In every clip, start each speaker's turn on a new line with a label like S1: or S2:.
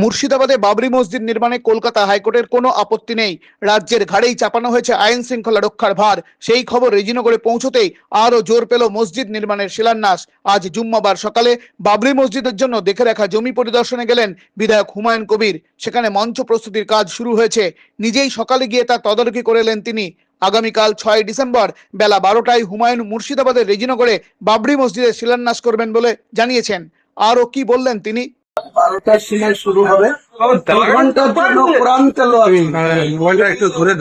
S1: মুর্শিদাবাদে বাবরি মসজিদ নির্মাণে কলকাতা হাইকোর্টের কোনো আপত্তি নেই। রাজ্যের ঘাড়েই চাপানো হয়েছে আইন শৃঙ্খলা রক্ষার ভার। সেই খবর রেজিনগরে পৌঁছতেই আরও জোর পেল মসজিদ নির্মাণের শিলান্যাস। আজ জুম্মাবার সকালে বাবরি মসজিদের জন্য দেখে রাখা জমি পরিদর্শনে গেলেন বিধায়ক হুমায়ুন কবির। সেখানে মঞ্চ প্রস্তুতির কাজ শুরু হয়েছে। নিজেই সকালে গিয়ে তা তদারকি করে এলেন তিনি। আগামীকাল ছয় ডিসেম্বর বেলা বারোটায় হুমায়ুন মুর্শিদাবাদের রেজিনগরে বাবরি মসজিদের শিলান্যাস করবেন বলে জানিয়েছেন। আরও কি বললেন তিনি?
S2: বারোটার সময় শুরু হবে। দু ঘণ্টার জন্য কোরআন
S3: একটু ধরে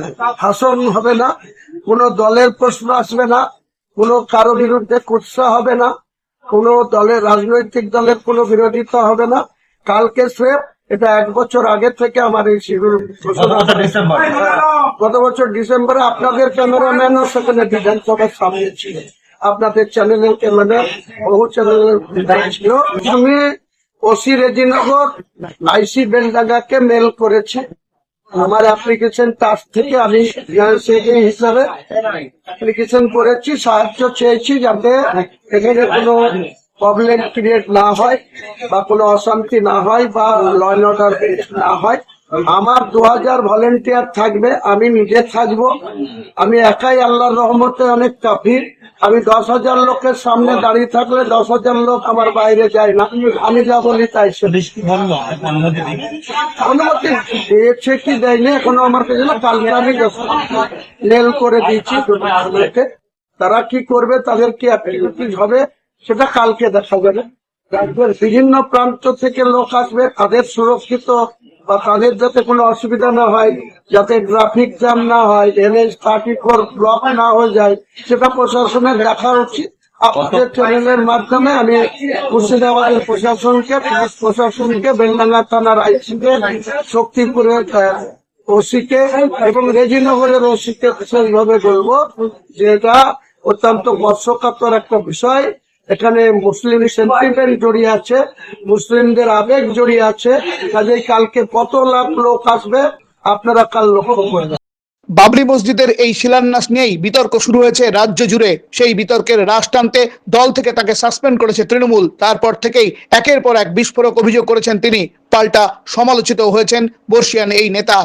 S2: ভাষণ হবে না কোন দলের প্রশ্ন আসবে না কোন কারও বিরুদ্ধে কুৎসা হবে না কোন দলের রাজনৈতিক দলের কোনো বিরোধিতা হবে না। কালকে স্রেফ এটা এক বছর আগে থেকে আমার এই শিবির গত বছর ডিসেম্বরে। আপনাদের ক্যামেরাম্যানও সেখানে বিধানসভার সামনে ছিল আপনাদের চ্যানেলের ক্যামেরা বহু চ্যানেলের বিধায়ক ছিল। আমি ওসি রেজিনগর আইসি বেলডাঙ্গাকে মেল করেছে। আমার অ্যাপ্লিকেশন তার থেকে আমি হিসাবে অ্যাপ্লিকেশন করেছি, সাহায্য চেয়েছি যাতে এখানে কোনো প্রবলেম ক্রিয়েট না হয় বা কোনো অশান্তি না হয় বা ল অর্ডার না হয়। আমার দু হাজার ভলেন্টিয়ার থাকবে, আমি নিজে থাকব। আমি একাই আল্লাহর রহমতে অনেক কাফির আমি দশ হাজার লোকের সামনে দাঁড়িয়ে থাকলে দশ হাজার লোক আমার বাইরে যায় না। আমি যা বলি তাই অনুমতি দিয়েছে কি দেয়নি এখনও আমার কাছে না, কালকে আমি মেল করে দিয়েছি তারা কি করবে, তাদের কি হবে, সেটা কালকে দেখা যাবে। বিভিন্ন প্রান্ত থেকে লোক আসবে, তাদের সুরক্ষিত বা তাদের যাতে কোনো অসুবিধা না হয় যাতে ট্রাফিক জ্যাম না হয় এনএস থার্টি ফোর ব্লক না হয়ে যায় সেটা প্রশাসনের দেখা উচিত। আপনাদের চ্যানেলের মাধ্যমে আমি মুর্শিদাবাদের প্রশাসনকে পুলিশ প্রশাসনকে বেলডাঙ্গা থানার আইসিকে শক্তিপুরের ওসিকে এবং রেজিনগরের ওসিকে বিশেষভাবে বলব যে এটা অত্যন্ত বর্ষকাতর একটা বিষয়। এখানে মুসলিম সেন্টিমেন্ট জড়িয়ে আছে, মুসলিমদের আবেগ জড়িয়ে আছে, কাজেই কালকে কত লাখ লোক আসবে, আপনারা কাল লক্ষ্য করবেন
S1: বাবরি মসজিদের এই শিলান্যাস নিয়েই বিতর্ক শুরু হয়েছে রাজ্য জুড়ে। সেই বিতর্কের রাশ টানতে দল থেকে তাকে সাসপেন্ড করেছে তৃণমূল। তারপর থেকেই একের পর এক বিস্ফোরক অভিযোগ করেছেন তিনি। পাল্টা সমালোচিত হয়েছেন বর্ষিয়ান এই নেতা।